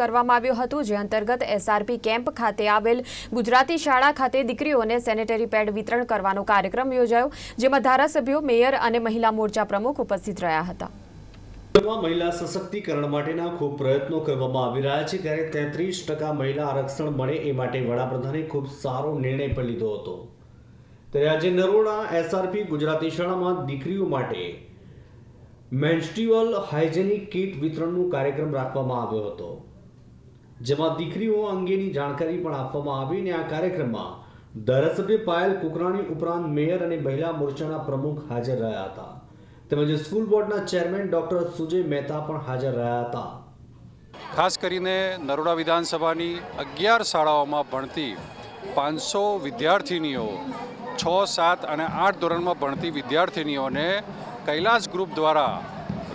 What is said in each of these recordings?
કરવામાં આવ્યું હતું, જે અંતર્ગત એસઆરપી કેમ્પ ખાતે આવેલ ગુજરાતી શાળા ખાતે દીકરીઓને સેનેટરી પેડ વિતરણ કરવાનો કાર્યક્રમ યોજાયો, જેમાં ધારાસભ્યો, મેયર અને મહિલા મોરચા પ્રમુખ ઉપસ્થિત રહ્યા હતા. મહિલા સશક્તિકરણ માટેના ખૂબ પ્રયત્નો કરવામાં આવી રહ્યા છે. ત્યારે તેત્રીસ ટકા મહિલા આરક્ષણ મળે એ માટે વડાપ્રધાને ખૂબ સારો નિર્ણય પણ લીધો હતો. ત્યારે આજે નરોડા એસઆરપી ગુજરાતી શાળામાં દીકરીઓ માટે મેન્સ્ટ્યુઅલ હાઇજેનિક કીટ વિતરણનો કાર્યક્રમ રાખવામાં આવ્યો હતો. જેમાં દીકરીઓ અંગેની જાણકારી પણ આપવામાં આવી અને આ કાર્યક્રમમાં ધારાસભ્ય પાયલ કુકરાણી ઉપરાંત મેયર અને મહિલા મોરચાના પ્રમુખ હાજર રહ્યા હતા. તેમજ સ્કૂલ બોર્ડના ચેરમેન ડોક્ટર સુજય મહેતા પણ હાજર રહ્યા હતા. ખાસ કરીને નરોડા વિધાનસભાની અગિયાર શાળાઓમાં ભણતી પાંચસો વિદ્યાર્થિનીઓ, છ, સાત અને આઠ ધોરણમાં ભણતી વિદ્યાર્થિનીઓને કૈલાસ ગ્રુપ દ્વારા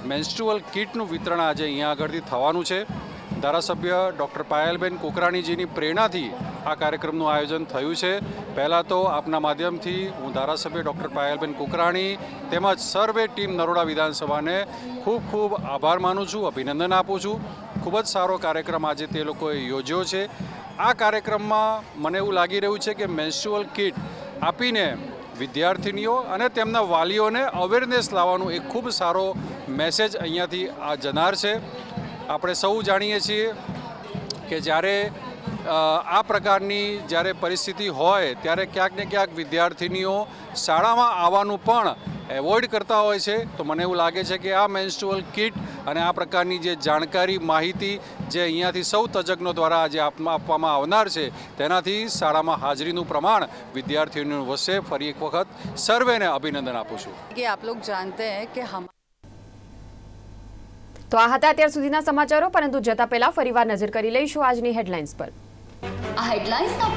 મેન્સ્ટ્રુઅલ કિટનું વિતરણ આજે અહીંયા આગળથી થવાનું છે. ધારાસભ્ય ડૉક્ટર પાયલબેન કોકરાણીજીની પ્રેરણાથી આ કાર્યક્રમનું આયોજન થયું છે. પહેલાં તો આપના માધ્યમથી હું ધારાસભ્ય ડૉક્ટર પાયલબેન કુકરાણી તેમજ સર્વે ટીમ નરોડા વિધાનસભાને ખૂબ ખૂબ આભાર માનું છું, અભિનંદન આપું છું. ખૂબ જ સારો કાર્યક્રમ આજે તે લોકોએ યોજ્યો છે. આ કાર્યક્રમમાં મને એવું લાગી રહ્યું છે કે મેન્સ્યુઅલ કિટ આપીને વિદ્યાર્થિનીઓ અને તેમના વાલીઓને અવેરનેસ લાવવાનો એક ખૂબ સારો મેસેજ અહીંયાથી આ જનાર છે. આપણે સૌ જાણીએ છીએ કે જ્યારે આ પ્રકારની જ્યારે પરિસ્થિતિ હોય, ત્યારે ક્યાંક ને ક્યાંક વિદ્યાર્થીનીઓ શાળામાં આવવાનું પણ એવોઇડ કરતા હોય છે. તો મને એવું લાગે છે કે આ મેન્સ્ટ્રુઅલ કિટ અને આ પ્રકારની જે જાણકારી, માહિતી જે અહીંયાથી સૌ તજજ્ઞો દ્વારા આજે આપવામાં આવનાર છે, તેનાથી શાળામાં હાજરીનું પ્રમાણ વિદ્યાર્થીઓનું વધશે ફરી એક વખત સર્વેને અભિનંદન આપું છું. કે આપ લોગ કે હમ તો આ હતા અત્યાર સુધીના સમાચારો, પરંતુ જતા પહેલા ફરીવાર નજર કરી લઈશું આજની હેડલાઇન્સ પર. આ હેડલાઇન્સનો